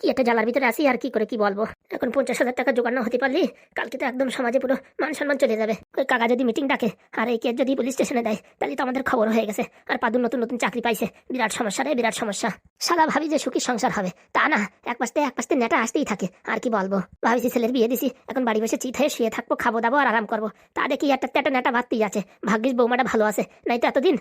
কি একটা জ্বালার ভিতরে আসি আর কি করে কি বলব? এখন পঞ্চাশ হাজার টাকা জোগাড় না হতে পারলি কালকে তো একদম সমাজে পুরো মান সম্মান চলে যাবে। ওই কাকা যদি মিটিং ডাকে আর এই কেস যদি পুলিশ স্টেশনে দেয় তাহলে তো আমাদের খবর হয়ে গেছে। আর পাদুর নতুন নতুন চাকরি পাইছে। বিরাট সমস্যা রে বিরাট সমস্যা। সারা ভাবি যে সুখী সংসার হবে। তা না এক পাশতে এক পাশতে নেটা আসতেই থাকে। আর কি বলব? ভাবিছি ছেলের বিয়ে দিছি এখন বাড়ি বসে চিত হয়ে শুয়ে থাকব খাব দাবো আর আরাম করব। তা দেখি একটা তেটা নেটা বাড়তেই আছে। ভাগ্যিস বৌমাটা ভালো আছে। নাই তো এতদিন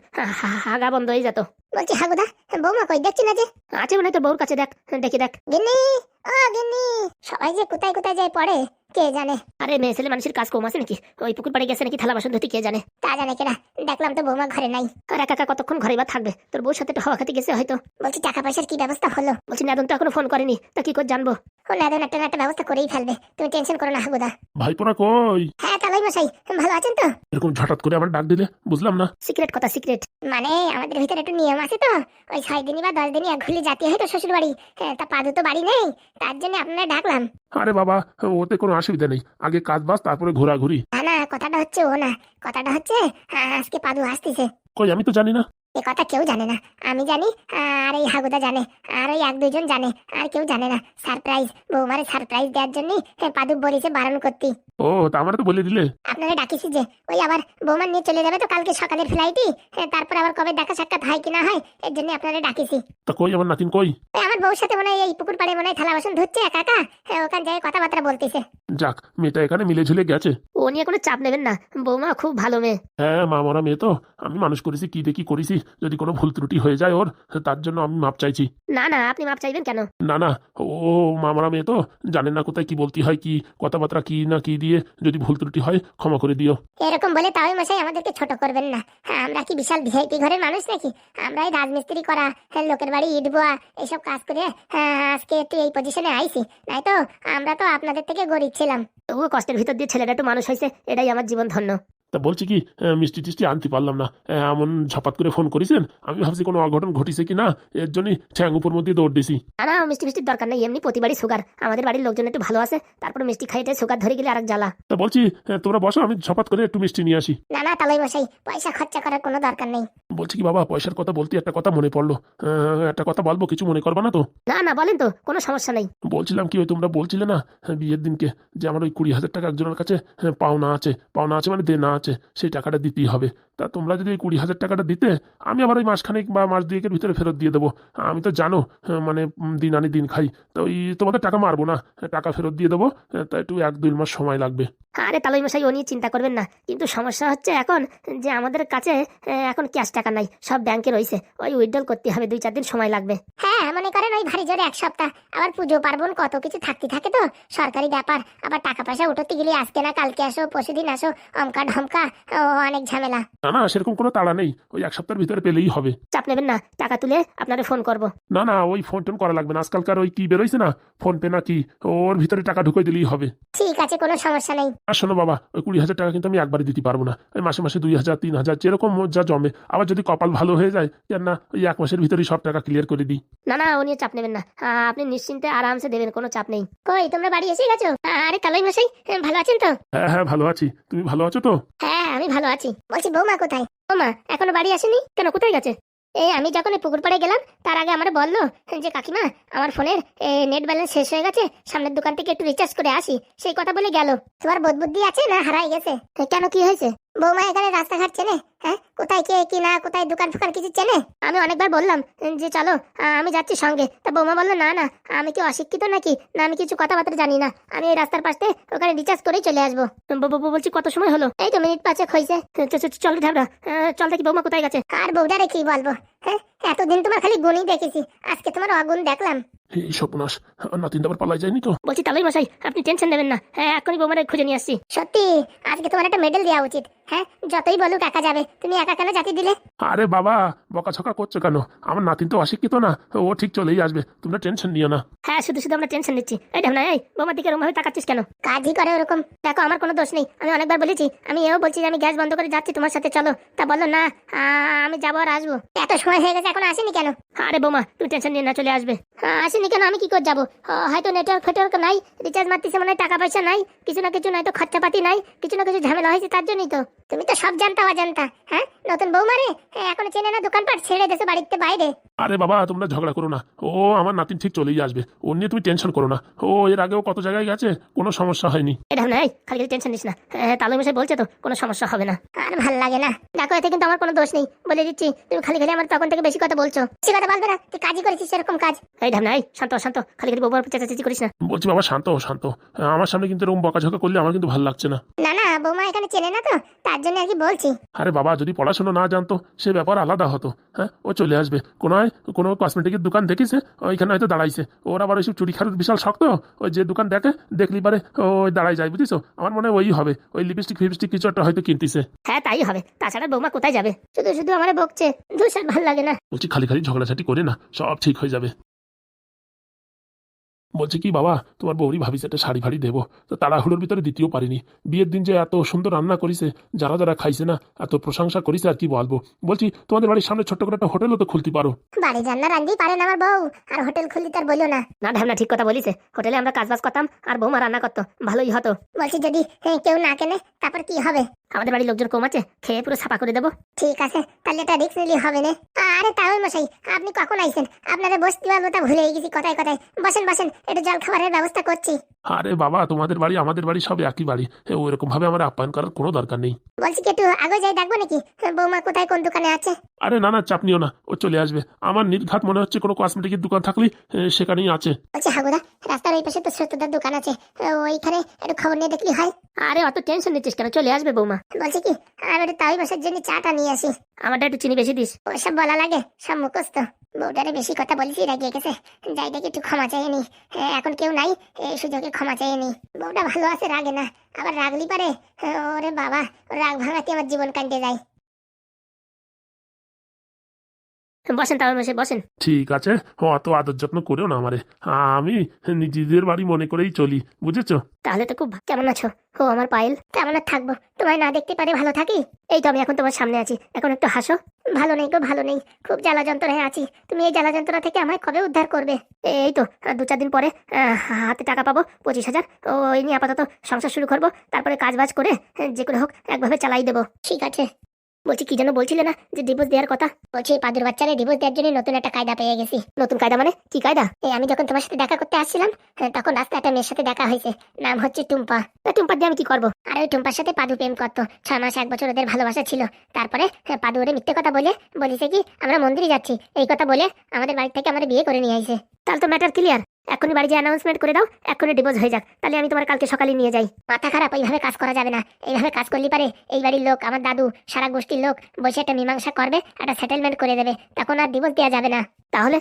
হাগা বন্ধ হয়ে যেত। বলছি হাগুদা বৌমা কই দেখছি না যে। আছে মনে তোর বউর কাছে দেখ দেখি দেখ। গিন্নি! ও গিন্নি সবাই যে কোথায় কোথায় যায় পড়ে কে জানে? আরে মেয়ে ছেলে মানুষের কাজ কম আছে নাকি? ওই পুকুর পাড়ে গেছে নাকি থালা বাসন ধুতে কে জানে? তা জানে কেনা দেখলাম তো বৌমা ঘরে নাই। আর একা কতক্ষণ ঘরে বা থাকবে? তোর বউর সাথে একটু হাওয়া খাতে গেছে হয়তো। বলছি টাকা পয়সার কি ব্যবস্থা হলো? বলছি নাদন তো এখনও ফোন করেনি। তা কি করে জানব? ও নাদন একটা একটা ব্যবস্থা করেই ফেলবে। তুমি টেনশন করো না হাগুদা ভাইপোরা কই? হ্যাঁ তালাই মশাই ভালো আছেন তো? এরকম হঠাৎ করে আবার ডাক দিলে বুঝলাম না। সিক্রেট কথা সিক্রেট। মানে আমাদের ভিতরে একটু নিয়ম আছে তো? ওই ছয় দিনই বা দশ দিনই এক ঘুলি জাতি হয় তো শ্বশুর বাড়ি হ্যাঁ, তা পাদু তো বাড়ি নেই? তার জন্য আপনারা ডাকলাম। আরে বাবা ওতে কোনো অসুবিধা নেই। আগে কাজ বাস তারপরে ঘোরাঘুরি। না না কথাটা হচ্ছে ও না। কথাটা হচ্ছে আজকে পাদু আসতেছে। কই আমি তো জানি না। এ কথা কেউ জানে না। আমি জানি আর এই হাগুদা জানে আর ওই এক দুইজন জানে আর কেউ জানে না। সারপ্রাইজ বৌমারে সারপ্রাইজ দেওয়ার জন্যই হ্যাঁ, পাদু বলেছে বারণ করতে। ও তা আমার তো বলে দিলে। আপনারা ডাকিছি যে ওই আবার বৌমা নিয়ে চলে যাবে তো কালকে সকালের ফ্লাইটই তারপর আবার কবে দেখা সাক্ষাৎ হয় কি না হয় এর জন্য আপনারা ডাকিছি। তা কই আমার নাতিন কই? ওই আমার বউর সাথে মনে হয় এই পুকুর পাড়ে মনে হয় থালা বাসন ধুচ্ছে একা একা ওখান যায় কথাবার্তা বলতেছে। যাক মেয়েটা এখানে মিলে ঝুলে গেছে। ও নিয়ে কোনো চাপ নেবেন না বৌমা খুব ভালো মেয়ে। হ্যাঁ মা মরা মেয়ে তো আমি মানুষ করেছি কি দেখি করেছি। যদি কোনো ভুল ত্রুটি হয়ে যায় ওর তার জন্য আমি মাপ চাইছি। না না আপনি মাপ চাইবেন কেন? না না ও মা মরা মেয়ে তো জানে না কোথায় কি বলতে হয় কি কথাবার্তা কি না কি দিয়ে যদি ভুল ত্রুটি হয় ক্ষমা করে দিও। এরকম বলে তাও মশাই আমাদেরকে ছোট করবেন না। হ্যাঁ, আমরা কি বিশাল ভিআইপি ঘরের মানুষ নাকি? আমরা এই রাজমিস্ত্রি করা হ্যাঁ, লোকের বাড়ি ইট বোয়া এইসব কাজ করে হ্যাঁ, আজকে একটু এই পজিশনে আইছি। নাই তো আমরা তো আপনাদের থেকে গরিব ছিলাম। তবুও কষ্টের ভিতর দিয়ে ছেলেটা একটু মানুষ হয়েছে এটাই আমার জীবন ধন্য। তা বলছি কি মিষ্টি টিষ্টি আনতে পারলাম না। এমন ঝপাত করে ফোন করেছেন আমি ভাবছি কোনো অঘটন ঘটিছে কি না এর জন্যই ঠ্যাং উপর মধ্যে দৌড় দিছি। না মিষ্টি মিষ্টির দরকার নেই এমনি প্রতিবারই সুগার। আমাদের বাড়ির লোকজন একটু ভালো আছে তারপর মিষ্টি খাইতে সুগার ধরে গেলে আরেক জ্বালা। তা বলছি তোমরা বসো আমি ঝপাত করে একটু মিষ্টি নিয়ে আসি। না না তালাই বসাই পয়সা খরচা করার কোনো দরকার নেই। বলছি কি বাবা পয়সার কথা বলতে একটা কথা মনে পড়ল। আহ, একটা কথা বলব কিছু মনে করবা না তো? না না বলেন তো কোনো সমস্যা নেই। বলছিলাম কি ওই তোমরা বলছিলে না হ্যাঁ, বিয়ের দিনকে যে আমার ওই কুড়ি হাজার টাকা একজনের কাছে হ্যাঁ, পাওনা আছে পাওনা আছে মানে দেনা আছে সেই টাকাটা দিতেই হবে। তা তোমরা যদি ওই কুড়ি হাজার টাকাটা দিতে আমি আবার ওই মাসখানেক বা মাস দুয়েকের ভিতরে ফেরত দিয়ে দেবো। আমি তো জানো হ্যাঁ, মানে দিন আনি দিন খাই। তো ওই তোমাদের টাকা মারবো না হ্যাঁ, টাকা ফেরত দিয়ে দেবো হ্যাঁ, তা একটু এক দুই মাস সময় লাগবে। আরে তালই মশাই ও নিয়ে চিন্তা করবেন না। কিন্তু সমস্যা হচ্ছে এখন যে আমাদের কাছে এখন ক্যাশ টাকা নাই সব ব্যাংকে রয়েছে। ওই উইথড্রল করতে হবে দুই চার দিন সময় লাগবে। হ্যাঁ মনে করেন ওই ভারী জোরে এক সপ্তাহ। আবার পুজো পার্বণ কত কিছু থাকতে থাকে তো সরকারি ব্যাপার। আবার টাকা পয়সা উঠোতে গেলে আজকে না কালকে আসো পরশুদিন আসো অমকা ঢমকা ও অনেক ঝামেলা। না না সেরকম কোনো তাড়া নেই। ওই এক সপ্তাহের ভিতরে পেলেই হবে। চাপ নেবেন না টাকা তুলে আপনারে ফোন করব। না না ওই ফোন টোন করা লাগবে না। আজকালকার ওই কি বেরোইছে না ফোন পে না কি ওর ভিতরে টাকা দিলেই হবে। ঠিক আছে কোনো সমস্যা নেই। আর শোনো বাবা ওই কুড়ি হাজার টাকা কিন্তু আমি একবারে দিতে পারব না। ওই মাসে মাসে দুই হাজার তিন হাজার যেরকম যা জমে। আবার যদি কপাল ভালো হয়ে যায় কেন না ওই এক মাসের ভিতরেই সব টাকা ক্লিয়ার করে দিই। না না ও নিয়ে চাপ নেবেন না। আপনি নিশ্চিন্তে আরামসে দেবেন কোনো চাপ নেই। কই তোমরা বাড়ি এসে গেছো? আরে মশাই হ্যাঁ, ভালো আছেন তো? হ্যাঁ হ্যাঁ ভালো আছি। তুমি ভালো আছো তো? হ্যাঁ আমি ভালো আছি। বলছি বৌমা কোথায়? ও মা, এখনও বাড়ি আসেনি? কেন, কোথায় গেছে? এই আমি যখন এই পুকুর পাড়ে গেলাম, তার আগে আমার বলল যে কাকিমা, আমার ফোনের নেট ব্যালেন্স শেষ হয়ে গেছে, সামনের দোকান থেকে একটু রিচার্জ করে আসি। সেই কথা বলে গেল। তোমার বোধ বুদ্ধি আছে না হারাই গেছে? কেন, কি হয়েছে? বৌমা এখানে রাস্তাঘাট চেনে হ্যাঁ? কোথায় কে কি না, কোথায় দোকান ফোকান কিছু চেনে? আমি অনেকবার বললাম যে চলো আমি যাচ্ছি সঙ্গে। তা বৌমা বলল, না না, আমি কি অশিক্ষিত নাকি? না, আমি কিছু কথাবার্তা জানি না। আমি এই রাস্তার পাশে ওখানে রিচার্জ করেই চলে আসব। বৌ বলছি, কত সময় হলো? এই তো মিনিট পাঁচেক হয়েছে চলো ঢাবড়া চল দেখি বৌমা কোথায় গেছে? আর বৌদারে কি বলব? হ্যাঁ এতদিন তোমার খালি গুণই দেখেছি। আজকে তোমার অগুণ দেখলাম। এই সপনাশ নাতিন আবার পালাই যায়নি তো? বলছি তালই মশাই আপনি টেনশন নেবেন না। হ্যাঁ এখনই বৌমারে খুঁজে নিয়ে আসছি। সত্যি? আজকে তোমার একটা মেডেল দেওয়া উচিত। হ্যাঁ যতই বলুক একা যাবে। তুমি একা কেন জাতি দিলে? আরে বাবা বকাছকা করছ কেন? আমার নাতিন তো অশিক্ষিত না। ও ঠিক চলেই আসবে। তোমরা টেনশন নিও না। হ্যাঁ শুধু শুধু আমরা টেনশন নিচ্ছি। এই ঢাবনা এই বৌমার দিকে রুমভাবে তাকাচ্ছিস কেন? কাজই করে ওরকম। দেখো আমার কোনো দোষ নেই। আমি অনেকবার বলেছি আমি এও বলছি যে আমি গ্যাস বন্ধ করে যাচ্ছি তোমার সাথে চলো। তা বলল না আমি যাব আর আসব। এত সময় হয়ে গেছে এখন আসেনি কেন? আরে বৌমা তুমি টেনশন নিয়ে না চলে আসবে। হ্যাঁ, আসেনি কেন আমি কি করে যাব? হয়তো নেটওয়ার্ক ফেটওয়ার্ক নাই রিচার্জ মারতেছে মানে টাকা পয়সা নাই কিছু না কিছু নয়তো খরচাপাতি নাই কিছু না কিছু ঝামেলা হয়েছে তার জন্যই তো। তুমি তো সব জানতা অজান্তা হ্যাঁ? নতুন বৌমারে হ্যাঁ, এখনও চেনে না দোকানপাট ছেড়ে দেশে বাড়িতে বাইরে। আরে বাবা তোমরা ঝগড়া করো না। ও আমার নাতিন ঠিক চলেই আসবে। ও নিয়ে তুমি টেনশন করো না। ও এর আগেও কত জায়গায় গেছে কোনো সমস্যা হয়নি। এটা নাই খালি খালি টেনশন নিস না। হ্যাঁ, তালুই মশাই বলছে তো কোনো সমস্যা হবে না। আর ভালো লাগে না। দেখো এতে কিন্তু আমার কোনো দোষ নেই। বলে দিচ্ছি তুমি খালি খালি আমার তখন থেকে বেশি কথা বলছো। বেশি কথা বলবে না তুই কাজই করেছিস সেরকম কাজ। এই ঢাম নাই শান্ত শান্ত। খালি খালি বউবার চেঁচাচেঁচি করিস না। বলছি বাবা শান্ত হও, শান্ত আমার সামনে কিন্তু এরকম বকাঝকা করলে আমার কিন্তু ভালো লাগছে না। না না বৌমা এখানে চেনে না তো তার জন্য আর কি বলছি। আরে বাবা যদি পড়াশোনা না জানতো সে ব্যাপার আলাদা হতো। হ্যাঁ ও চলে আসবে। কোনো হয় কোনো কসমেটিকের দোকান দেখিছে ওইখানে হয়তো দাঁড়াইছে। ওর আবার ওইসব চুরি খারুর বিশাল শক্ত ওই যে দোকান দেখে দেখলি পারে ওই দাঁড়াই যায় বুঝিস আমার মনে হয় ওই হবে। ওই লিপস্টিক ফিপস্টিক কিছু একটা হয়তো কিনতিছে। হ্যাঁ তাই হবে। তাছাড়া বৌমা কোথায় যাবে? শুধু শুধু আমার বকছে। দুসার ভালো লাগে না। বলছি খালি খালি ঝগড়াঝাটি করে না সব ঠিক হয়ে যাবে। বলছি কি বাবা তোমার বৌরি ভাবিস একটা শাড়ি ফাড়ি দেবো তো তাড়াহুড়োর ভিতরে দিতেও পারিনি। বিয়ের দিন যে এত সুন্দর রান্না করিছে যারা যারা খাইছে না এত প্রশংসা করিছে আর কি বলব? বলছি তোমাদের বাড়ির সামনে ছোট্ট করে একটা হোটেলও তো খুলতে পারো। বাড়ি জান্না রান্দি পারেন আমার বউ। আর হোটেল খুললি তার বলিও না। না ঢামনা ঠিক কথা বলিছে। হোটেলে আমরা কাজবাজ করতাম আর বৌমা রান্না করতো ভালোই হতো। বলছি যদি হ্যাঁ, কেউ না কেনে তারপর কি হবে? আমাদের বাড়ির লোকজন কম আছে খেয়ে পুরো ছাপা করে দেবো। ঠিক আছে তাহলে এটা রিক্স নিলে হবে না। আরে তাহলে মশাই আপনি কখন আইছেন? আপনারা বসতে পারব তা ভুলে গেছি কথায় কথায়। বসেন বসেন একটু জল খাবারের ব্যবস্থা করছি। আরে বাবা তোমাদের বাড়ি আমাদের বাড়ি সব একই বাড়ি। ওইরকম ভাবে আমার আপ্যায়ন করার কোনো দরকার নেই। বলছি কি একটু আগে যাই দেখব নাকি? বৌমা কোথায় কোন দোকানে আছে? আরে না না চাপ নিও না ও চলে আসবে। আমার নির্ঘাত মনে হচ্ছে কোনো কসমেটিকের দোকান থাকলেই এ, সেখানেই আছে। বলছি হাগুদা রাস্তার ওই পাশে তো সত্যদার দোকান আছে। ওইখানে একটু খবর নিয়ে দেখলি হয়। আরে অত টেনশন নিচ্ছিস কেন? চলে আসবে বৌমা। বলছি কি আমি একটু তাই বসার জন্য চাটা নিয়ে আসি। আমারটা একটু চিনি বেশি দিস। ওসব বলা লাগে সব মুখস্থ। বউটারে বেশি কথা বলেছি রাগিয়ে গেছে। যাই দেখি একটু ক্ষমা চাইয়ে নি এখন কেউ নাই এই সুযোগে ক্ষমা চাইয়ে নি বউটা ভালো আছে রাগে না। আবার রাগলি পারে? ওরে বাবা রাগ ভাঙাতে আমার জীবন কাটতে যায়। বসেন তালুই মশাই বসেন। ঠিক আছে অত আদর যত্ন করেও না আমারে। আমি নিজেদের বাড়ি মনে করেই চলি বুঝেছ? তাহলে তো খুব কেমন আছো? ও আমার পায়েল কেমন আর থাকব? তোমায় না দেখতে পারে ভালো থাকি? এই তো আমি এখন তোমার সামনে আছি এখন একটু হাসো। ভালো নেই গো ভালো নেই খুব জ্বালা যন্ত্রণায় আছি। তুমি এই জ্বালা যন্ত্রণা থেকে আমায় কবে উদ্ধার করবে? এই তো দু চার দিন পরে হাতে টাকা পাবো পঁচিশ হাজার। ওই নিয়ে আপাতত সংসার শুরু করব তারপরে কাজ বাজ করে যে করে হোক একভাবে চালাই দেবো। ঠিক আছে। বলছি কি যেন বলছিলে না যে ডিভোর্স দেওয়ার কথা? বলছি এই পাদুর বাচ্চারে ডিভোর্স দেওয়ার জন্য নতুন একটা কায়দা পেয়ে গেছি। নতুন কায়দা মানে? কি কায়দা? এই আমি যখন তোমার সাথে দেখা করতে আসছিলাম হ্যাঁ, তখন রাস্তায় একটা মেয়ের সাথে দেখা হয়েছে। নাম হচ্ছে টুম্পা। তা টুম্পার দিয়ে আমি কি করব? আর ওই টুম্পার সাথে পাদু প্রেম করতো। ছয় মাস এক বছর ওদের ভালোবাসা ছিল। তারপরে হ্যাঁ, পাদু ওরে মিথ্যে কথা বলে বলিছে কি আমরা মন্দিরে যাচ্ছি। এই কথা বলে আমাদের বাড়ি থেকে আমাদের বিয়ে করে নিয়ে আইছে। তাহলে তো ম্যাটার ক্লিয়ার এখনই বাড়ি যে অ্যানাউন্সমেন্ট করে দাও এখনই ডিভোর্স হয়ে যাক। তাহলে আমি তোমার কালকে সকালে নিয়ে যাই। মাথা খারাপ এইভাবে কাজ করা যাবে না। এইভাবে কাজ করলে পারে এই বাড়ির লোক আমার দাদু সারা গোষ্ঠীর লোক বসে একটা মীমাংসা করবে একটা সেটেলমেন্ট করে দেবে। তখন আর ডিভোর্স দেওয়া যাবে না। তাহলে?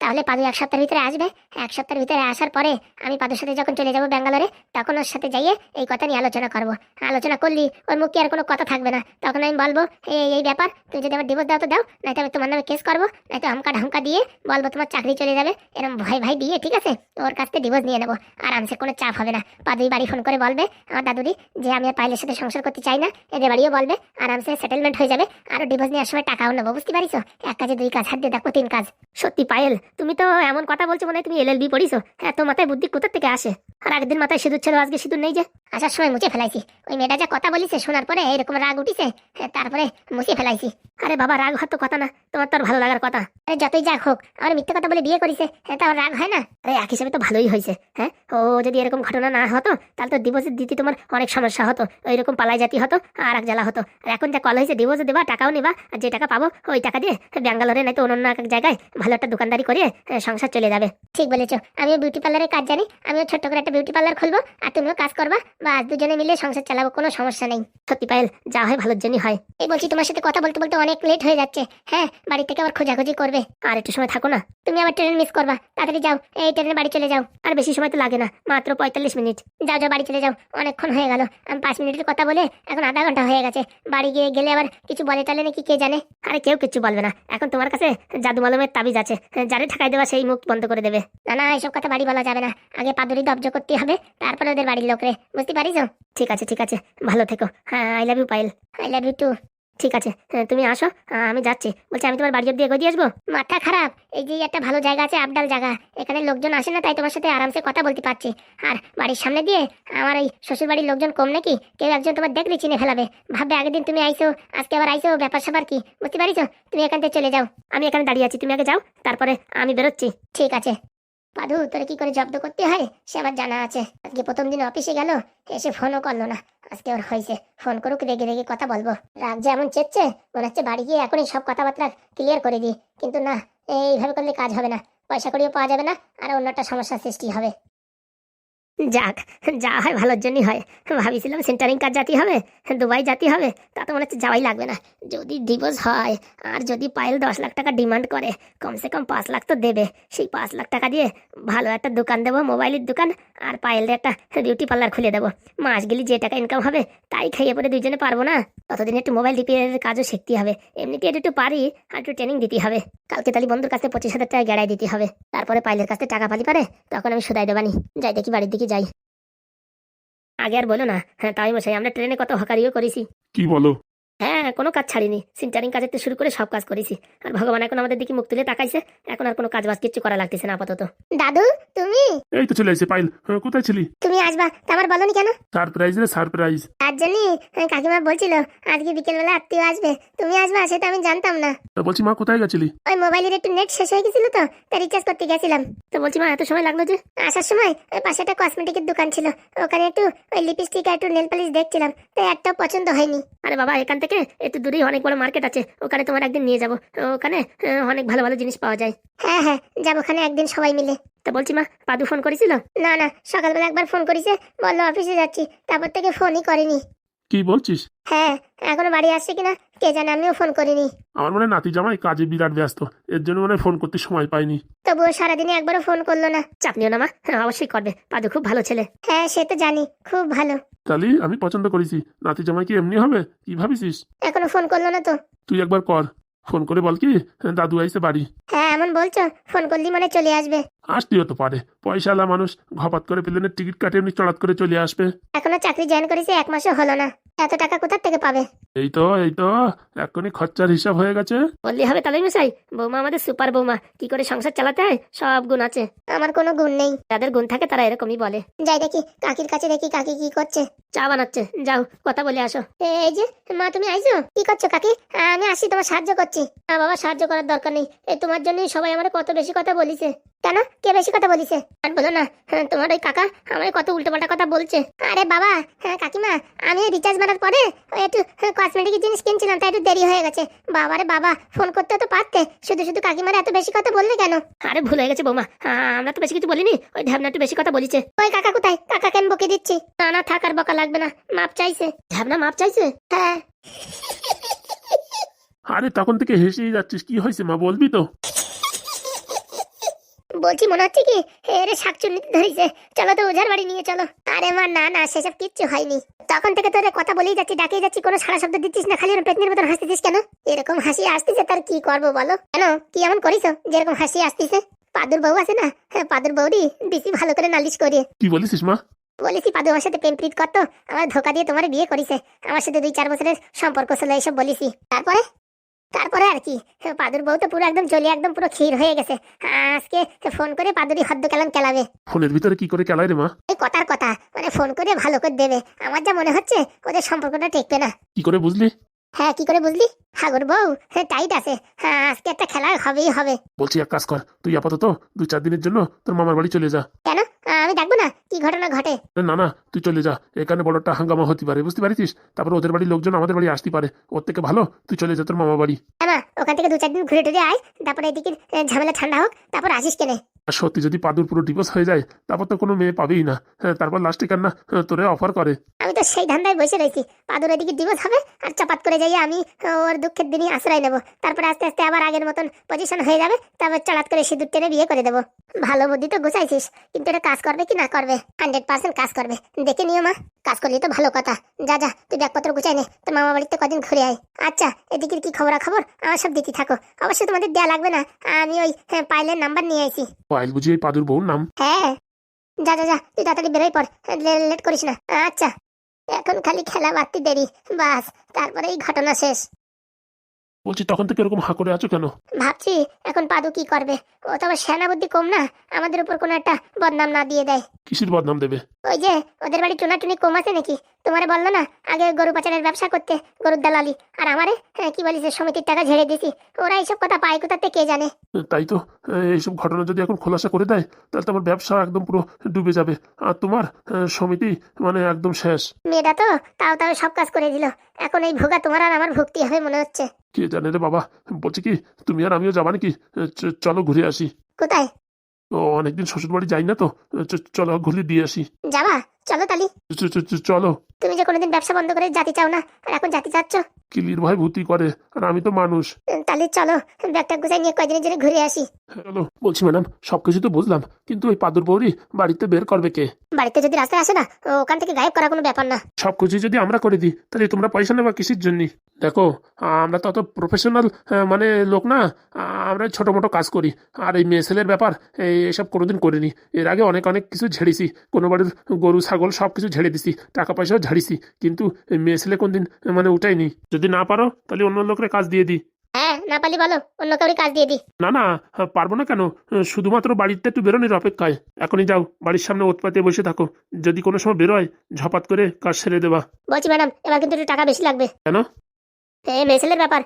তাহলে পাদু এক সপ্তাহের ভিতরে আসবে। এক সপ্তাহের ভিতরে আসার পরে আমি পাদুর সাথে যখন চলে যাব ব্যাঙ্গালোরে, তখন ওর সাথে যাইয়ে এই কথা নিয়ে আলোচনা করব। আলোচনা করলি, ওর মুখে আর কোনো কথা থাকবে না। তখন আমি বলব, এই এই ব্যাপার তুমি যদি আমার ডিভোর্স দাও তো দাও নয়তো আমি তোমার নামে কেস করব নয়তো হামকা ঢামকা দিয়ে বলব তোমার চাকরি চলে যাবে। এরকম ভয় ভাই দিয়ে, ঠিক আছে? ওর কাছ থেকে ডিভোর্স নিয়ে নেব। আরামসে কোনো চাপ হবে না। পাদুই বাড়ি ফোন করে বলবে, আমার দাদুরি, যে আমি আর পাইলের সাথে সংসার করতে চাই না, এদের বাড়িও বলবে আরামসে সেটেলমেন্ট হয়ে যাবে। আর ডিভোর্স নেওয়ার সময় টাকাও নেব, বুঝতে পারিস এক কাজে দুই কাজ, হাত দিয়ে দেখো তিন কাজ। সত্যি পায়েল তুমি তো এমন কথা বলছো মনে হয় তুমি এলএলবি পড়িছো। এত মাথায় বুদ্ধি কোথা থেকে আসে? আর একদিন মাথায় সিঁদুর ছিল আজকে সিঁদুর নেই যে। আসার সময় মুছে ফেলাইছি। ওই মেয়েটা যা কথা বলিছে শোনার পরে এরকম রাগ উঠিছে হ্যাঁ, তারপরে মুছে ফেলাইছি। আরে বাবা রাগ হওয়ার তো কথা না। তোমার তো ভালো লাগার কথা। আরে যতই যাক হোক আমার মিথ্যে কথা বলে বিয়ে করেছে হ্যাঁ তার রাগ হয় না? আরে এক হিসাবে তো ভালোই হয়েছে হ্যাঁ। ও যদি এরকম ঘটনা না হতো তাহলে তো ডিভোর্সের দিতে তোমার অনেক সমস্যা হতো। ওইরকম পালাই জাতি হতো আর এক জ্বালা হতো। আর এখন যা কল হয়েছে ডিভোর্স দেবা টাকাও নেবা আর যে টাকা পাবো ওই টাকা দিয়ে ব্যাঙ্গালোরে নয়তো অন্য অন্য এক জায়গায় ভালো একটা দোকানদারি করে আহ, সংসার চলে যাবে। ঠিক বলেছ। আমিও বিউটি পার্লারের কাজ জানি আমিও ছোট্ট করে একটা বিউটি পার্লার খুলবো আর তুমিও কাজ করবা বা আজ দুজনে মিলে সংসার চালাবো কোনো সমস্যা নেই। সত্যি পায়েল যা হয় ভালোর জন্যই হয়। এই বলছি তোমার সাথে কথা বলতে বলতে অনেক লেট হয়ে যাচ্ছে। হ্যাঁ বাড়ি থেকে আবার খোঁজাখুঁজি করবে। আর একটু সময় থাকো না। তুমি আবার ট্রেন মিস করবা। তাড়াতাড়ি যাও। এই ট্রেনে বাড়ি চলে যাও। আর বেশি সময় তো লাগে না মাত্র পঁয়তাল্লিশ মিনিট। যাও যাও বাড়ি চলে যাও। অনেকক্ষণ হয়ে গেল। আমি পাঁচ মিনিটের কথা বলে এখন আধা ঘণ্টা হয়ে গেছে। বাড়ি গিয়ে গেলে আবার কিছু বলে টালে নাকি কে জানে? আরে কেউ কিছু বলবে না। এখন তোমার কাছে জাদু মালমের তাবিজ আছে। যারে ঠাকাই দেওয়া সেই মুখ বন্ধ করে দেবে। না না এসব কথা বাড়ি বলা যাবে না। আগে পাদুরি দব্জ করতে হবে তারপরে ওদের বাড়ির লোকরে বুঝতে পারিস? ঠিক আছে ঠিক আছে। ভালো থেকো। হ্যাঁ আই লাভ ইউ পাইল আই লাভ ইউ টু ঠিক আছে হ্যাঁ, তুমি আসো আমি যাচ্ছি। বলছি আমি তোমার বাড়ি অব্দি এগিয়ে দিয়ে আসব? মাথা খারাপ। এই যে একটা ভালো জায়গা আছে আবডাল জায়গা। এখানে লোকজন আসে না তাই তোমার সাথে আরামসে কথা বলতে পারছি। আর বাড়ির সামনে দিয়ে আমার এই শ্বশুর বাড়ির লোকজন কম নাকি? কেউ একজন তোমার দেখলে চিনে ফেলাবে। ভাববে আগের দিন তুমি আইসো আজকে আবার আইসো ব্যাপার স্যাপার কি? বুঝতে পারিছো? তুমি এখান থেকে চলে যাও। আমি এখানে দাঁড়িয়ে আছি তুমি আগে যাও তারপরে আমি বেরোচ্ছি। ঠিক আছে। পাধু তোরে কি করে জব্দ করতে হয়? সে আমার জানা আছে। আজকে প্রথম দিন অফিসে গেল এসে ফোনও করল না। আজকে ওর হয়েছে। ফোন করুক, রেগে রেগে কথা বলব। রাগ যে এমন চেচ্ছে, মনে হচ্ছে বাড়ি গিয়ে এখনই সব কথাবার্তা ক্লিয়ার করে দিই। কিন্তু না, এইভাবে করলে কাজ হবে না। পয়সা করিও পাওয়া যাবে না, আর অন্যটা সমস্যার সৃষ্টি হবে। যাক, যা হয় ভালোর জন্যই হয়। ভাবিছিলাম সেন্টারিং কাজ জাতি হবে, দুবাই জাতি হবে, তা তো মনে হচ্ছে যাওয়াই লাগবে না। যদি ডিভোর্স হয়, আর যদি পায়েল দশ লাখ টাকা ডিমান্ড করে, কমসে কম পাঁচ লাখ তো দেবে। সেই পাঁচ লাখ টাকা দিয়ে ভালো একটা দোকান দেবো, মোবাইলের দোকান, আর পায়েলের একটা বিউটি পার্লার খুলে দেবো। মাস গেলে যে টাকা ইনকাম হবে, তাই খাইয়ে পরে দুজনে পারব না। ততদিন একটু মোবাইল রিপেয়ারের কাজও শিখতে হবে। এমনিতে একটু পারি, আর একটু ট্রেনিং দিতে হবে। কালকে তাহলে বন্ধুর কাছে পঁচিশ হাজার টাকা গেড়াই দিতে হবে। তারপরে পাইলের কাছে টাকা পালি পারে, তখন আমি সুদাই দেবানি। যাই দেখি বাড়ির দিকে যাই। আগে আর বলো না হ্যাঁ তাই মশাই, আমরা ট্রেনে কত হকারিও করেছি। কি বলো? হ্যাঁ কোনো কাজ ছাড়িনি। সিন্টারিং কাজের তো শুরু করে সব কাজ করেছি। আর ভগবান এখন আমাদের দিকে মুখ তুলে তাকাইছে। এখন আর কোনো কাজ বাজ কিচ্ছু করা লাগতেছে না আপাতত। দাদু তুমি? এই তো চলে এসে পাইল। হ্যাঁ, কোথায় ছিলি? তুমি আসবা। তা আমার বলনি কেন? সারপ্রাইজ রে সারপ্রাইজ। তার জন্যই আহ, কাকিমা বলছিল আজকে বিকেলবেলা আত্মীয় আসবে। তুমি আসবা সেটা আমি জানতাম না। বলছি মা কোথায় গেছিলি? ওই মোবাইলের একটু নেট শেষ হয়ে গেছিল তো তাই রিচার্জ করতে গেছিলাম। তো বলছি মা এত সময় লাগল যে? আসার সময় ওই পাশে একটা কসমেটিকের দোকান ছিল। ওখানে একটু ওই লিপস্টিক আর একটু নেল পালিশ দেখছিলাম তাই একটাও পছন্দ হয়নি। আরে বাবা এখান থেকে একটু দূরেই অনেক বড় মার্কেট আছে। ওখানে তোমার একদিন নিয়ে যাব। ওখানে অনেক ভালো ভালো জিনিস পাওয়া যায়। হ্যাঁ হ্যাঁ যাব ওখানে একদিন সবাই মিলে। তা বলছি মা পাদু ফোন করেছিল? না না সকালবেলা একবার ফোন করেছে বলল অফিসে যাচ্ছি। তারপর থেকে ফোনই করেনি। কি বলছিস? হ্যাঁ এখনও বাড়ি আসছে কিনা কে জানে আমিও ফোন করিনি। আমার মনে হয় নাতি জামাই কাজে বিরাট ব্যস্ত এর জন্য মনে হয় ফোন করতে সময় পাইনি। তবুও সারাদিনে একবারও ফোন করল না। চাপ নিও না মা হ্যাঁ অবশ্যই করবে পাদু খুব ভালো ছেলে। হ্যাঁ সে তো জানি খুব ভালো। তাহলে আমি পছন্দ করেছি নাতি জামাই কি এমনি হবে? কি ভাবিছিস? এখনও ফোন করল না তো। তুই একবার কর ফোন করে বল কি? হ্যাঁ, দাদু আইসে বাড়ি। হ্যাঁ এমন বলছো ফোন করলি মানে চলে আসবে। আসতেও তো পারে। পয়সাওয়ালা মানুষ ঘপাত করে প্লেনের টিকিট কাটে এমনি চড়াত করে চলে আসবে। এখনও চাকরি জয়েন করেছে এক মাসও হলো না। এত টাকা কোথার থেকে পাবে? এই তো এই তো এখনই খরচার হিসাব হয়ে গেছে। বললি হবে তাহলে মশাই বৌমা আমাদের সুপার বৌমা কি করে সংসার চালাতে হয়? সব গুণ আছে। আমার কোনো গুণ নেই। যাদের গুণ থাকে তারা এরকমই বলে। যাই দেখি কাকির কাছে দেখি কাকি কি করছে। চা বানাচ্ছে। যাও কথা বলে আসো। এই যে মা তুমি আইছো? কি করছ কাকি? আমি আসি তোমার সাহায্য করছি। না বাবা সাহায্য করার দরকার নেই। এই তোমার জন্যই সবাই আমার কত বেশি কথা বলিছে। কেন? কে বেশি কথা বলিছে? আর বলো না হ্যাঁ, তোমার ওই কাকা আমার কত উল্টোপাল্টা কথা বলছে। আরে বাবা হ্যাঁ কাকিমা আমি রিচার্জ মারার পরে ওই একটু কসমেটিকের জিনিস কিনছিলাম তাই একটু দেরি হয়ে গেছে। বাবারে বাবা ফোন করতে তো পারতে শুধু শুধু কাকিমার এত বেশি কথা বললে কেন? আরে ভুল হয়ে গেছে বৌমা আমরা তো বেশি কিছু বলিনি ওই ঢ্যাবনা একটু বেশি কথা বলিছে। ওই কাকা কোথায়? কাকাকে আমি বকে দিচ্ছি। না না থাকার বকা লাগবে না মাপ চাইছে। ঢ্যাবনা মাপ চাইছে? হ্যাঁ। আরে তখন থেকে হেসেই যাচ্ছিস কি হয়েছে মা বলবি তো? বলছি মনে হচ্ছে কি এরে শাকচুন্নিতে ধরেছে চলো তো ওঝার বাড়ি নিয়ে চলো। আরে মা না না সেসব কিচ্ছু হয়নি। তখন থেকে তোরে কথা বলেই যাচ্ছি ডাকেই যাচ্ছি কোনো সারা শব্দ দিচ্ছিস না খালি পেতনির মতন হাসতেছিস কেন? এরকম হাসি আসতেছে তার কি করব বলো? কেন কি এমন করিস যেরকম হাসি আসতেছে? পাদুর বউ আছে না? হ্যাঁ পাদুর বউরি বেশি ভালো করে নালিশ করিয়ে কি বলিস মা? বলেছি পাদু আমার সাথে প্রেম প্রীত করতো আমার ধোকা দিয়ে তোমার বিয়ে করিছে। আমার সাথে দুই চার বছরের সম্পর্ক ছিল এইসব বলেছি। তারপরে? তারপরে আর কি পাদুর বউ তো পুরো একদম চলে একদম পুরো ক্ষীর হয়ে গেছে। আজকে ফোন করে পাদুরি হদ্দ কেলাম কেলাবে। ফোনের ভিতরে কি করে কেলাই রে মা? এই কথার কথা মানে ফোন করে ভালো করে দেবে। আমার যা মনে হচ্ছে ওদের সম্পর্কটা টেকবে না। কি করে বুঝলি? হ্যাঁ কি করে বুঝলি? হাগর বউ হ্যাঁ টাইট আছে। হ্যাঁ আজকে একটা খেলা হবেই হবে। বলছি এক কাজ কর তুই আপাতত দুই চার দিনের জন্য তোর মামার বাড়ি চলে যা। কেন? আমি ডাকবো না কি ঘটনা ঘটে। না না তুই চলে যা এখানে বড় একটা হাঙ্গামা হতে পারে বুঝতে পারিস? তারপর ওদের বাড়ির লোকজন আমাদের বাড়ি আসতে পারে ওর থেকে ভালো তুই চলে যা তোর মামা বাড়ি। হ্যাঁ ওখান থেকে দু চার দিন ঘুরে টুরে আয় তারপরে এদিকে ঝামেলা ঠান্ডা হোক তারপর আসিস কেনে। আর সত্যি যদি পাদুর পুরো ডিভোর্স হয়ে যায় তারপর তো কোনো মেয়ে পাবেই না। হ্যাঁ তারপর লাস্টে কান্না হ্যাঁ, তোরে অফার করে। আমি তো সেই ধান্দায় বসে রয়েছি। পাদুর এদিকে ডিভোর্স হবে আর চাপাত করে যাই আমি ওর দুঃখের দিনই আশ্রয় নেব। তারপর আস্তে আস্তে আবার আগের মতন পজিশন হয়ে যাবে তারপর চড়াত করে সিঁদুর টেনে বিয়ে করে দেবো। ভালো বুদ্ধি তো গুছাইছিস কিন্তু এটা কাজ করবে কি না করবে? হান্ড্রেড পার্সেন্ট কাজ করবে। দেখে নিও মা। কাজ করলি তো ভালো কথা। যা যা তুই ব্যাগপত্র গুছাই নে। তোর মামা বাড়িতে কদিন ঘুরে আয়। আচ্ছা এদিকের কি খবরা খবর আমার সব দিতে থাকো। অবশ্যই তোমাদের দেয়া লাগবে না। আমি ওই হ্যাঁ, পাইলের নাম্বার নিয়ে আইছি। পায়েল বুঝি এই পাদুর বউর নাম? হ্যাঁ। যা যা যা তুই তাড়াতাড়ি বেরোই পর লেট করিস না। আচ্ছা এখন খালি খেলা বাড়তি দেরি। বাস তারপরে এই ঘটনা শেষ। বলছি তখন থেকে এরকম হা করে আছো কেন? ভাবছি এখন পাদু কি করবে? ও তো আবার সেনা বুদ্ধি কম না? আমাদের উপর কোনো একটা বদনাম না দিয়ে দেয়। কিসের বদনাম দেবে? ওই যে ওদের বাড়ি টুনাটুনি কম আছে নাকি? তোমারে বলল না আগে গরু পাচারের ব্যবসা করতে গরুর দালালি। আর আমারে? হ্যাঁ, কি বলিস সমিতির টাকা ঝেড়ে দিছি। ওরা এইসব কথা পায় কোথাতে কে জানে? তাই তো এইসব ঘটনা যদি এখন খোলাসা করে দেয় তাহলে তো আমার ব্যবসা একদম পুরো ডুবে যাবে। আর তোমার এ, সমিতি মানে একদম শেষ। মেয়েটা তো তাও তাও সব কাজ করে দিল। এখন এই ভোগা তোমার আর আমার ভক্তি হবে মনে হচ্ছে। কে জানে রে বাবা বলছি কি তুমি আর আমিও যাবা নাকি? চলো ঘুরে আসি। কোথায়? ও অনেকদিন শ্বশুর বাড়ি যাই না তো চলো ঘুরে দিয়ে আসি। যাবা? চলো তালি। চলো। তুমি যে কোনোদিন ব্যবসা বন্ধ করে জাতি চাও না আর এখন জাতি চাচ্ছ? কিলির ভাই ভূতি করে আর আমি তো মানুষ। তাহলে চলো ব্যাগটা গুছাই নিয়ে কয়দিনের জন্য ঘুরে আসি। হ্যালো বলছি ম্যাডাম সবকিছু তো বুঝলাম কিন্তু ওই পাদুর বৌরি বাড়িতে বের করবে কে? বাড়িতে যদি রাস্তায় আসে না ওখান থেকে গায়েব করা কোনো ব্যাপার না। সবকিছু যদি আমরা করে দিই তাহলে তোমরা পয়সা নেবা কিসের জন্য? দেখো আমরা তো অত প্রফেশনাল মানে লোক না আমরা ছোট মোটো কাজ করি আর এই মেয়ে ছেলের ব্যাপার এই এসব কোনোদিন করিনি। এর আগে অনেক অনেক কিছু ঝেড়েছি কোনো বাড়ির গরু ছাগল সব কিছু ঝেড়ে দিছি টাকা পয়সাও ঝাড়িছি কিন্তু এই মেয়ে ছেলে কোনদিন মানে উঠাইনি যদি না পারো তাহলে অন্য লোকের কাজ দিয়ে দিই। হ্যাঁ না পারলে বলো অন্য কাউরি কাজ দিয়ে দি না না পারব না কেন? শুধুমাত্র বাড়িতে একটু বেরোনোর অপেক্ষায়। এখনই যাও বাড়ির সামনে ওৎপাতে বসে থাকো। যদি কোনো সময় বেরোয় ঝপাত করে কাজ সেরে দেবা। বলছি ম্যাডাম এবার কিন্তু একটু টাকা বেশি লাগবে। কেন? এই মেয়েছেলের ব্যাপার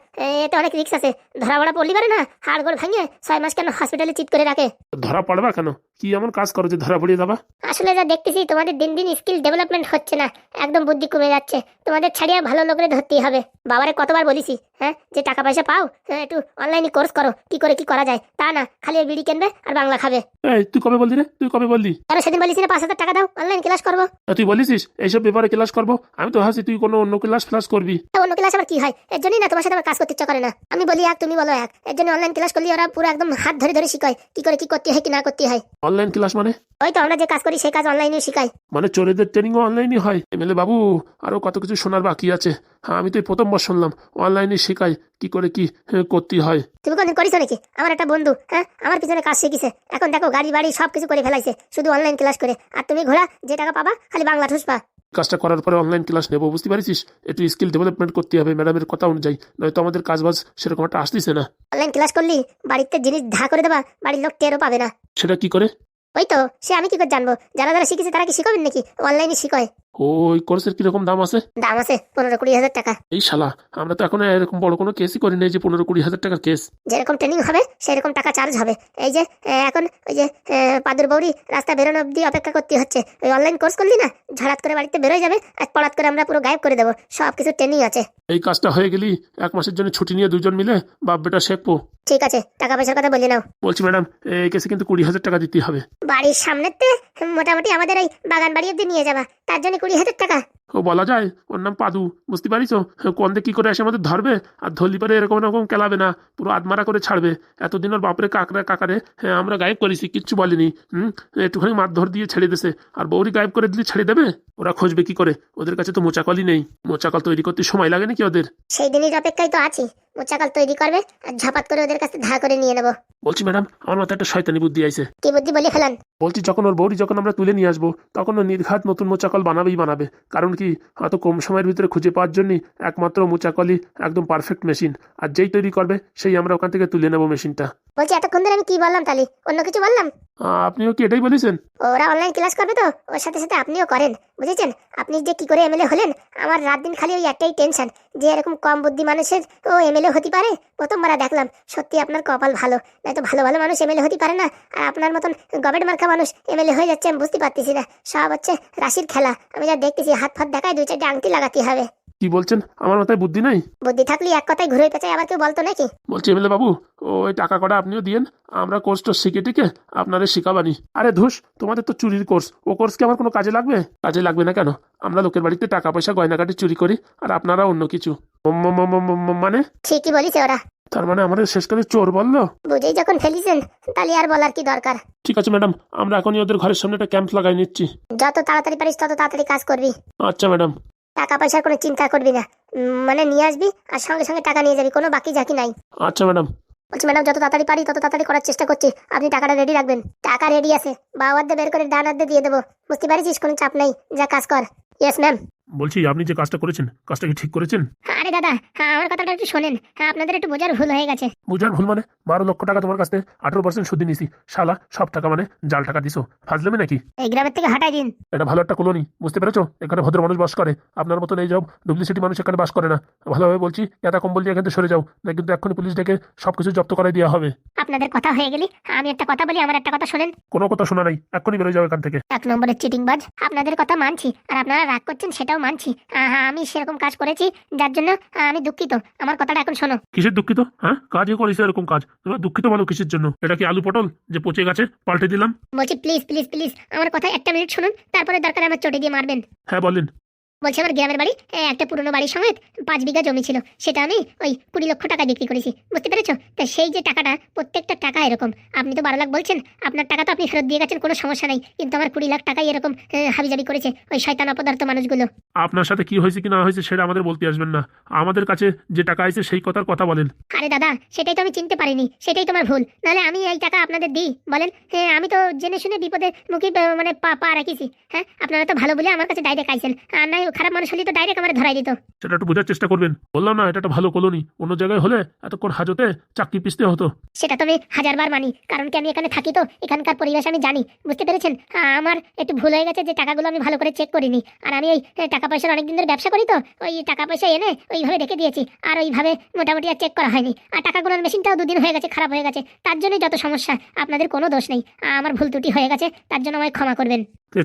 এতে অনেক রিক্স আছে। ধরা পড়া পড়লি পারে না হাড় গোড় ভাঙিয়ে ছয় মাস কেন হসপিটালে চিট করে রাখে? ধরা পড়বা কেন? কি এমন কাজ করো যে ধরা পড়িয়ে যাবা আসলে যা দেখতেছি তোমাদের দিন দিন স্কিল ডেভেলপমেন্ট হচ্ছে না। একদম বুদ্ধি কমে যাচ্ছে। তোমাদের ছাড়িয়ে ভালো লোকের ধরতেই হবে। বাবারে কতবার বলিছি হ্যাঁ? যে টাকা পয়সা পাও হ্যাঁ, একটু অনলাইনে কোর্স করো। কি করে কি করা যায়? তা না খালি বিড়ি কিনবে আর বাংলা খাবে। এই তুই কবে বললি রে? তুই কবে বললি? আর সেদিন বলিস না পাঁচ হাজার টাকা দাও অনলাইন ক্লাস করব। তুই বলিসিস এইসব ব্যাপারে ক্লাস করব? আমি তো ভাবছি তুই কোনো অন্য ক্লাস ফ্লাস করবি। অন্য ক্লাস আবার কি হয়? এর জন্যই না তোমার সাথে আমার কাজ করতে ইচ্ছা করে না। আমি বলি এক তুমি বলো এক। এর জন্য অনলাইন ক্লাস করলে ওরা পুরো একদম হাত ধরে ধরে শিখায় কি করে কি করতে হয় কি না করতে হয়। অনলাইন ক্লাস মানে? ওই তো আমরা যে কাজ করি সেই কাজ অনলাইনে শিখাই। মানে চোরেদের ট্রেনিংও অনলাইনই হয়? এমএলএ বাবু আরও কত কিছু শোনার বাকি আছে। হ্যাঁ আমি তো এই প্রথমবার শুনলাম। অনলাইনে শেখাই কি করে কি হ্যাঁ, করতে হয়। তুমি কোনদিন করিস নাকি? আমার একটা বন্ধু হ্যাঁ আমার পিছনে কাজ শিখিছে। এখন দেখো গাড়ি বাড়ি সব কিছু করে ফেলাইছে শুধু অনলাইন ক্লাস করে। আর তুমি ঘোড়া যে টাকা পাবা খালি বাংলা ঠুসবা। কাজটা করার পরে অনলাইন ক্লাস নেব বুঝতে পারিস একটু স্কিল ডেভেলপমেন্ট করতে হবে ম্যাডামের কথা অনুযায়ী। নয়তো আমাদের কাজ বাজ সেরকম একটা আসতেছে না। অনলাইন ক্লাস করলি বাড়িতে জিনিস ধা করে দেবা বাড়ির লোক টেরও পাবে না। সেটা কি করে? ওই তো সে আমি কি করে জানব? যারা যারা শিখেছে তারা কি শিখাবেন নাকি? অনলাইনে শিখায়। ওই কোর্সের কীরকম দাম আছে? দাম আছে পনেরো কুড়ি হাজার টাকা। এই শালা আমরা তো এখন এরকম বড় কোনো কেসই করি নাই যে পনেরো কুড়ি হাজার টাকার কেস যেরকম ট্রেনিং হবে সেরকম টাকা চার্জ হবে। এই যে এখন ওই যে পাদুর বৌরি রাস্তা বেরোনো অব্দি অপেক্ষা করতে হচ্ছে। ওই অনলাইন কোর্স করলি না? ঝড়াত করে বাড়িতে বেরোয় যাবে আর পড়াত করে আমরা পুরো গায়েব করে দেবো। সব কিছু ট্রেনিং আছে। এই কাজটা হয়ে গেলি এক মাসের জন্য ছুটি নিয়ে দুজন মিলে বাপ বেটা শেখবো। ঠিক আছে টাকা পয়সার কথা বলে নাও। বলছি ম্যাডাম এই কেসে কিন্তু কুড়ি হাজার টাকা দিতে হবে। বাড়ির সামনেতে মোটামুটি আমাদের এই বাগান বাড়ি অব্দি নিয়ে যাবা। তার জন্য কুড়ি হাজার টাকা ও বলা যায় ওর নাম পাদু। বুঝতে পারিস কোন দিক কি করে এসে আমাদের ধরবে? আর ধরলি পরে এরকম এরকম কেলাবে না পুরো আদমারা করে ছাড়বে। এতদিন ওর বাপরে কাকরে কাকারে হ্যাঁ আমরা গায়েব করেছি কিচ্ছু বলিনি। হুম? একটুখানি মারধর দিয়ে ছেড়ে দিছে আর বৌরি গায়েব করে দিলে ছেড়ে দেবে? ওরা খুঁজবে কি করে? ওদের কাছে তো মোচাকলই নেই। মোচাকল তৈরি করতে সময় লাগে নাকি ওদের? সেই দিনের অপেক্ষায় তো আছি। মোচাকাল তৈরি করবে আর ঝাপাত করে ওদের কাছে ধা করে নিয়ে নেব। বলছি ম্যাডাম আমার মাথায় একটা শয়তানি বুদ্ধি আইছে। কি বুদ্ধি বলে ফেলান? বলছি যখন ওর বৌরি যখন আমরা তুলে নিয়ে আসব তখন ও নির্ঘাত নতুন মোচাকল বানাবেই বানাবে। কারণ কি? অত কম সময়ের ভিতরে খুঁজে পাওয়ার জন্যই একমাত্র মোচাকলই একদম পারফেক্ট মেশিন আর যেই তৈরি করবে সেই আমরা ওখান থেকে তুলে নেব মেশিনটা বলছি এতক্ষণ ধরে আমি কি বললাম তাহলে? অন্য কিছু বললাম? আপনিও কি এটাই বলেছেন? ওরা অনলাইন ক্লাস করবে তো? ওর সাথে সাথে আপনিও করেন বুঝেছেন? আপনি যে কি করে এমএলএ হলেন আমার রাত দিন খালি ওই একটাই টেনশন যে এরকম কম বুদ্ধি মানুষের ও এমএলএ হতে পারে? প্রথমবার দেখলাম সত্যি আপনার কপাল ভালো। নয়তো ভালো ভালো মানুষ এমএলএ হতে পারে না আর আপনার মতন গবেট মার্কা মানুষ এমএলএ হয়ে যাচ্ছে আমি বুঝতে পারতেছি না। সব হচ্ছে রাশির খেলা আমি যা দেখতেছি হাত ফাত দেখায় দুই চারটে আংটি লাগাতে হবে কি বলছেন? আমার মাথায় বুদ্ধি নাই? বুদ্ধি থাকলে এক কথায় ঘুরে পেঁচায় আবার কেউ বলতো নাকি? বলছি এমএলএ বাবু ওই টাকা কটা আপনিও দিয়েন আমরা কোর্সটা শিখে টিকে আপনাদের শিখাবানি। আরে ধুস তোমাদের তো চুরির কোর্স ও কোর্স কি আমার কোনো কাজে লাগবে? কাজে লাগবে না কেন? আমরা লোকের বাড়িতে টাকা পয়সা গয়নাকাটি চুরি করি আর আপনারা অন্য কিছু। মানে? ঠিকই বলিছে ওরা। তার মানে আমাদের শেষকালে চোর বলল? বুঝেই যখন ফেলিছেন তাহলে আর বলার কি দরকার? ঠিক আছে ম্যাডাম আমরা এখনই ওদের ঘরের সামনে একটা ক্যাম্প লাগাই নিচ্ছি। যত তাড়াতাড়ি পারিস তত তাড়াতাড়ি কাজ করবি। আচ্ছা ম্যাডাম। টাকা পয়সার কোনো চিন্তা করবি না। মানে নিয়ে আসবি আর সঙ্গে সঙ্গে টাকা নিয়ে যাবি কোনো বাকি ঝাঁকি নাই। আচ্ছা ম্যাডাম। বলছি ম্যাডাম যত তাড়াতাড়ি পারি তত তাড়াতাড়ি করার চেষ্টা করছি। আপনি টাকাটা রেডি রাখবেন। টাকা রেডি আছে। বাবার দিয়ে বের করে ডান অর্ধে দিয়ে দেবো। বুঝতে পারিস কোনো চাপ নেই। যা কাজ কর। ইয়েস ম্যাম বলছি আপনি যে কাজটা করেছেন কাজটা কি ঠিক করেছেন? আরে দাদা হ্যাঁ, আমার কথাটা একটু শোনেন। হ্যাঁ, আপনাদের একটু বোঝার ভুল হয়ে গেছে। বুঝার ভুল মানে? বারো লক্ষ টাকা তোমার কাছে আঠারো পার্সেন্ট সুদি নিছি শালা সব টাকা মানে জাল টাকা দিছো। ফাজলামি নাকি? এই গ্রামের থেকে হাঁটাই দিন। এটা ভালো একটা কলোনি বুঝতে পেরেছ? এখানে ভদ্র মানুষ বাস করে। আপনার মতন এই সব ডুপ্লিসিটি মানুষ এখানে বাস করে না। ভালোভাবে বলছি এত কম্বল দিয়ে এখান থেকে সরে যাও। না কিন্তু এক্ষুনি পুলিশ ডেকে সবকিছু জব্দ করে দেওয়া হবে। আপনাদের কথা হয়ে গেলি আমি একটা কথা বলি আমার একটা কথা শোনেন। কোনো কথা শোনা নাই। এক্ষুনি বেরোয় যাও এখান থেকে। এক নম্বরের চিটিং বাজ আপনাদের কথা মানছি আর আপনারা রাগ করছেন সেটাও মানছি। আমি সেরকম কাজ করেছি যার জন্য আমি দুঃখিত। আমার কথাটা এখন শোনো। কিসের দুঃখিত? হ্যাঁ? কাজই করিস এরকম কাজ? তুমি দুঃখিত বলো কিসের জন্য? এটা কি আলু পটল যে পচে গেছে পাল্টে দিলাম? বলছি প্লিজ প্লিজ প্লিজ আমার কথা একটা মিনিট শুনুন তারপরে দরকার আমার চটে দিয়ে মারবেন। হ্যাঁ বলেন। বলছি আমার গ্রামের বাড়ি একটা পুরনো বাড়ির সমেত পাঁচ বিঘা জমি ছিল। সেটা আমি ওই কুড়ি লক্ষ টাকা বিক্রি করেছি। বুঝতে পেরেছ? তা সেই যে টাকাটা প্রত্যেকটা টাকা এরকম। আপনি তো বারো লাখ বলছেন আপনার টাকা তো আপনি ফেরত দিয়ে গেছেন কোনো সমস্যা নেই। কিন্তু আমার কুড়ি লাখ টাকাই এরকম হাবিজাবি করেছে ওই শয়তান অপদার্থ মানুষগুলো। আপনার সাথে কি হয়েছে কি না হয়েছে সেটা আমাদের বলতে আসবেন না। আমাদের কাছে যে টাকা আছে সেই কথার কথা বলেন। আরে দাদা সেটাই তো আমি চিনতে পারিনি। সেটাই তোমার ভুল। নাহলে আমি এই টাকা আপনাদের দিই। বলেন হ্যাঁ আমি তো জেনে শুনে বিপদে মুখে মানে পা পা রাখিছি। হ্যাঁ আপনারা তো ভালো বলে আমার কাছে ডাইরেক্ট আইছেন। আর নাই খারাপ মানুষ হলে তো ডাইরেক্ট আমার ধরাই দিত। সেটা একটু বোঝার চেষ্টা করবেন। বললাম না এটা একটা ভালো কলোনি। অন্য জায়গায় হলে এতক্ষণ হাজতে চাকরি পিসতে হতো। সেটা তো আমি হাজারবার মানি কারণ কি আমি এখানে থাকি তো এখানকার পরিবেশ আমি জানি। বুঝতে পেরেছেন? আমার একটু ভুল হয়ে গেছে যে টাকাগুলো আমি ভালো করে চেক করিনি। আর আমি ওই টাকা পয়সার অনেক দিন ধরে ব্যবসা করি তো ওই টাকা পয়সা এনে ওইভাবে রেখে দিয়েছি। আর ওইভাবে মোটামুটি আর চেক করা হয়নি। আর টাকা টাকাগুলোর মেশিনটাও দুদিন হয়ে গেছে খারাপ হয়ে গেছে। তার জন্যই যত সমস্যা আপনাদের কোনো দোষ নেই। আমার ভুল ত্রুটি হয়ে গেছে তার জন্য আমায় ক্ষমা করবেন।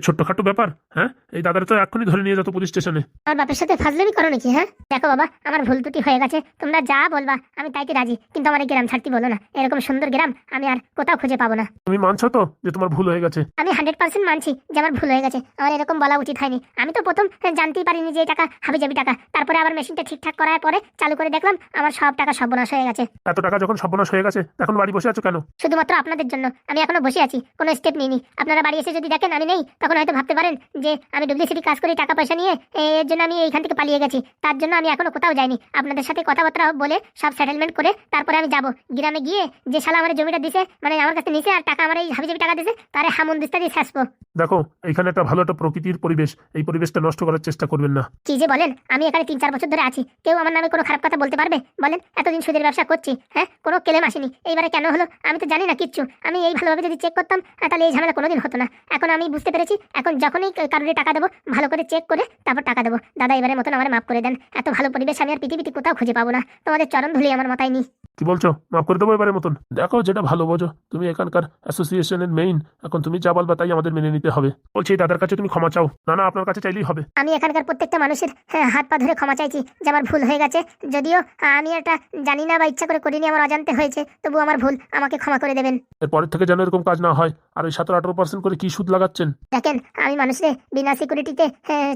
ছোট্টখাটো ব্যাপার হ্যাঁ? এই দাদারা তো এক্ষুনি ধরে নিয়ে যেত পুলিশ স্টেশনে। আমার বাপের সাথে ফাজলামি করো নাকি হ্যাঁ? দেখো বাবা আমার ভুল ত্রুটি হয়ে গেছে তোমরা যা বলবা আমি তাইতে রাজি কিন্তু আমার এই গ্রাম ছাড়তে বলো না। এরকম সুন্দর গ্রাম আমি আর কোথাও খুঁজে পাবো না। তুমি মানছো তো যে তোমার ভুল হয়ে গেছে? আমি হান্ড্রেড পার্সেন্ট মানছি যে আমার ভুল হয়ে গেছে আমার এরকম বলা উচিত হয়নি। আমি তো প্রথম জানতেই পারিনি যে টাকা হাবি যাবি টাকা। তারপরে আবার মেশিনটা ঠিকঠাক করার পরে চালু করে দেখলাম আমার সব টাকা সর্বনাশ হয়ে গেছে। এত টাকা যখন সর্বনাশ হয়ে গেছে এখন বাড়ি বসে আছো কেন? শুধুমাত্র আপনাদের জন্য আমি এখনও বসে আছি কোনো স্টেপ নিইনি। আপনারা বাড়ি এসে যদি দেখেন আমি নেই তখন হয়তো ভাবতে পারেন যে আমি ডুপ্লিসিটি কাজ করে টাকা পয়সা নিয়ে এর জন্য আমি এইখান থেকে পালিয়ে গেছি। তার জন্য আমি এখনও কোথাও যাইনি। আপনাদের সাথে কথাবার্তা বলে সব সেটেলমেন্ট করে তারপরে আমি যাব। গ্রামে গিয়ে যে শালা আমার জমিটা দিছে মানে আমার কাছে নিছে আর টাকা আমার এই হাবিজাবি টাকা দিছে তারে হামুন দিস্তা দিয়ে শেষবো দেখো এখানে একটা ভালো একটা প্রকৃতির পরিবেশ। এই পরিবেশটা নষ্ট করার চেষ্টা করবেন না। কি যে বলেন আমি এখানে তিন চার বছর ধরে আছি। কেউ আমার নামে কোনো খারাপ কথা বলতে পারবে? বলেন এতদিন সুদের ব্যবসা করছি হ্যাঁ? কোনো ক্লেম আসেনি। এইবারে কেন হলো? আমি তো জানি না কিচ্ছু। আমি এই ভালোভাবে যদি চেক করতাম তাহলে এই ঝামেলা কোনোদিন হতো না। এখন আমি বুঝতে পেরেছি এখন যখনই কারোর টাকা দেবো ভালো করে চেক করে তারপর টাকা দেবো। দাদা, এবারের মতন আমার মাফ করে দেন। এত ভালো পরিবেশ আমি আর পৃথিবীতে কোথাও খুঁজে পাবো না। তোমাদের চরণ ধুলি আমার মাথায় নি কি বলছো? মাফ করে দেবো এবারের মতন। দেখো যেটা ভালো বোঝো তুমি এখানকার অ্যাসোসিয়েশনের মেইন এখন তুমি যা বলবা তাই আমাদের মেনে নিতে হবে। বলছি দাদার কাছে তুমি ক্ষমা চাও। না না আপনার কাছে চাইলেই হবে। আমি এখানকার প্রত্যেকটা মানুষের হ্যাঁ, হাত পা ধরে ক্ষমা চাইছি যে আমার ভুল হয়ে গেছে। যদিও আমি এটা জানি না বা ইচ্ছা করে করিনি আমার অজান্তে হয়েছে তবু আমার ভুল আমাকে ক্ষমা করে দেবেন। এরপরের থেকে যেন এরকম কাজ না হয়। আর ওই সতেরো আঠারো পার্সেন্ট করে কি সুদ লাগাচ্ছেন? দেখেন আমি মানুষের বিনা সিকিউরিটিতে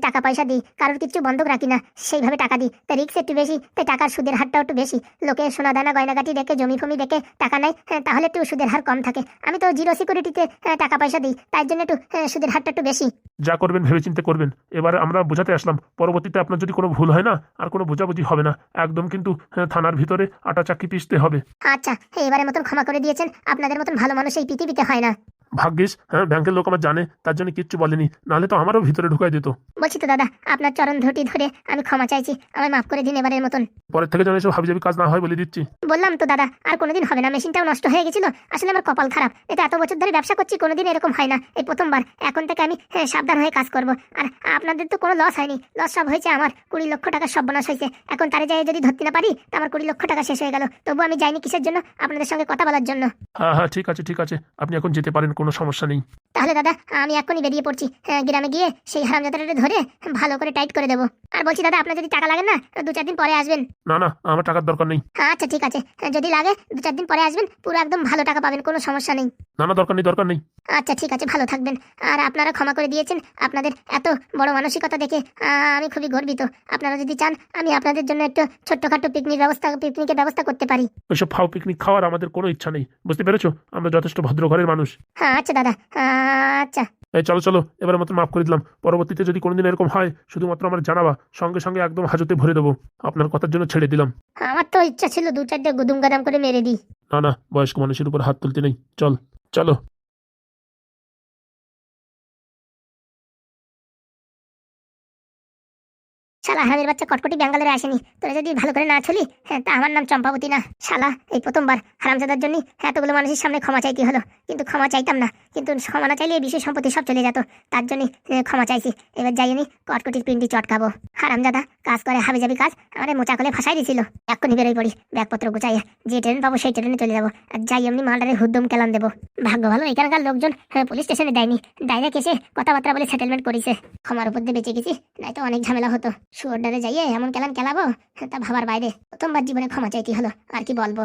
টাকা পয়সা দিই কারোর কিছু বন্ধক রাখি না সেইভাবে টাকা দিই। তাই রিক্স একটু বেশি তাই টাকার সুদের হারটাও একটু বেশি। লোকে সোনা দানা গয়নাগাটি রেখে জমি ফমি রেখে টাকা নেয় হ্যাঁ, তাহলে একটু সুদের হার কম থাকে। আমি তো জিরো সিকিউরিটিতে টাকা পয়সা দিই তাই জন্য একটু হ্যাঁ, সুদের হারটা একটু বেশি। যা করবেন ভেবেচিন্তে করবেন। এবার আমরা বোঝাতে আসলাম পরবর্তীতে আপনার যদি কোনো ভুল হয় না আর কোনো বোঝাবুঝি হবে না একদম কিন্তু হ্যাঁ, থানার ভিতরে আটা চাকি পিষতে হবে। আচ্ছা এবারের মতন ক্ষমা করে দিয়েছেন আপনাদের মতন ভালো মানুষ এই পৃথিবীতে হয় না। ভাগ্যিস হ্যাঁ ব্যাংকের লোক আমার জানে তার জন্য কিচ্ছু বলেনি নাহলে তো আমারও ভিতরে ঢুকাই দিত। বলছি তো দাদা আপনার চরণ ধুটি ধরে আমি ক্ষমা চাইছি আমায় মাফ করে দিন এবারের মতন। পরের থেকে যেন এসব হাবিজাবি কাজ না হয় বলে দিচ্ছি। বললাম তো দাদা আর কোনোদিন হবে না মেশিনটাও নষ্ট হয়ে গেছিল আসলে আমার কপাল খারাপ এটা এত বছর ধরে ব্যবসা করছি কোনোদিন এরকম হয় না এই প্রথমবার এখন থেকে আমি হ্যাঁ, সাবধান হয়ে কাজ করব আর আপনাদের তো কোনো লস হয়নি লস সব হয়েছে আমার কুড়ি লক্ষ টাকা সর্বনাশ হয়েছে এখন তারে যাই যদি ধরতে না পারি তা আমার কুড়ি লক্ষ টাকা শেষ হয়ে গেল তবু আমি যাইনি কিসের জন্য আপনাদের সঙ্গে কথা বলার জন্য। হ্যাঁ হ্যাঁ ঠিক আছে ঠিক আছে আপনি এখন যেতে পারেন কোনো সমস্যা নেই। তাহলে দাদা আমি এখনই বেরিয়ে পড়ছি। হ্যাঁ, গ্রামে গিয়ে সেই হারামজাদাটা ধরে ভালো করে টাইট করে দেবো। আর বলছি দাদা আপনার যদি টাকা লাগে না দু চার দিন পরে আসবেন। না না আমার টাকার দরকার নেই। আচ্ছা ঠিক আছে। যদি লাগে দু চার দিন পরে আসবেন পুরো একদম ভালো টাকা পাবেন কোনো সমস্যা নেই। না না দরকার নেই দরকার নেই। আচ্ছা ঠিক আছে ভালো থাকবেন। আর আপনারা ক্ষমা করে দিয়েছেন আপনাদের এত বড় মানসিকতা দেখে। আহ, আমি খুবই গর্বিত। আপনারা যদি চান আমি আপনাদের জন্য একটু ছোট্টখাটো পিকনিক ব্যবস্থা পিকনিকের ব্যবস্থা করতে পারি। ওইসব ফাও পিকনিক খাওয়ার আমাদের কোনো ইচ্ছা নেই। বুঝতে পেরেছ? আমরা যথেষ্ট ভদ্র ঘরের মানুষ। হ্যাঁ আচ্ছা দাদা। আচ্ছা। এই চলো চলো এবার মতো মাফ করে দিলাম। পরবর্তীতে যদি কোনোদিন এরকম হয় শুধুমাত্র আমার জানাবা সঙ্গে সঙ্গে একদম হাজতে ভরে দেবো। আপনার কথার জন্য ছেড়ে দিলাম। আমার তো ইচ্ছা ছিল দু চারটে গুদুম গাদাম করে মেরে দিই। না না বয়স্ক মানুষের উপর হাত তুলতে নেই। চল চলো। শালা হারামের বাচ্চা কটকটি ব্যাঙ্গালোরে আসেনি। তোরা যদি ভালো করে না চলি হ্যাঁ তা আমার নাম চম্পাবতী না। শালা এই প্রথমবার হারামজাদার জন্য এতগুলো মানুষের সামনে ক্ষমা চাইতে হলো। কিন্তু ক্ষমা চাইতাম না। কিন্তু ক্ষমা না চাইলে এই বিশেষ সম্পত্তি সব চলে যেত। তার জন্য ক্ষমা চাইছি। এবার যাই আমি কটকটির পিন্ডি চটকাবো। হারামজাদা কাজ করে হাবি যাবি কাজ আমার মোচা কলে ফাঁসাই দিছিল। এক্ষুনি বেরোই পড়ি ব্যাগপত্র গুছাইয়া। যে ট্রেন পাবো সেই ট্রেনে চলে যাব। আর যাই এমনি মালটারে হুদ্দম কেলান দেবো। ভাগ্য ভালো এখানকার লোকজন হ্যাঁ, পুলিশ স্টেশনে দেয়নি। ডাইরেক্ট এসে কথাবার্তা বলে সেটেলমেন্ট করেছে। ক্ষমার উপর দিয়ে বেঁচে গেছি নয়তো অনেক ঝামেলা হতো। শুয়োরডারে যাইয়ে এমন কেলান কেলাবো? তা ভাবার বাইরে। প্রথমবার জীবনে ক্ষমা চাইতে হলো, আর কি বলব?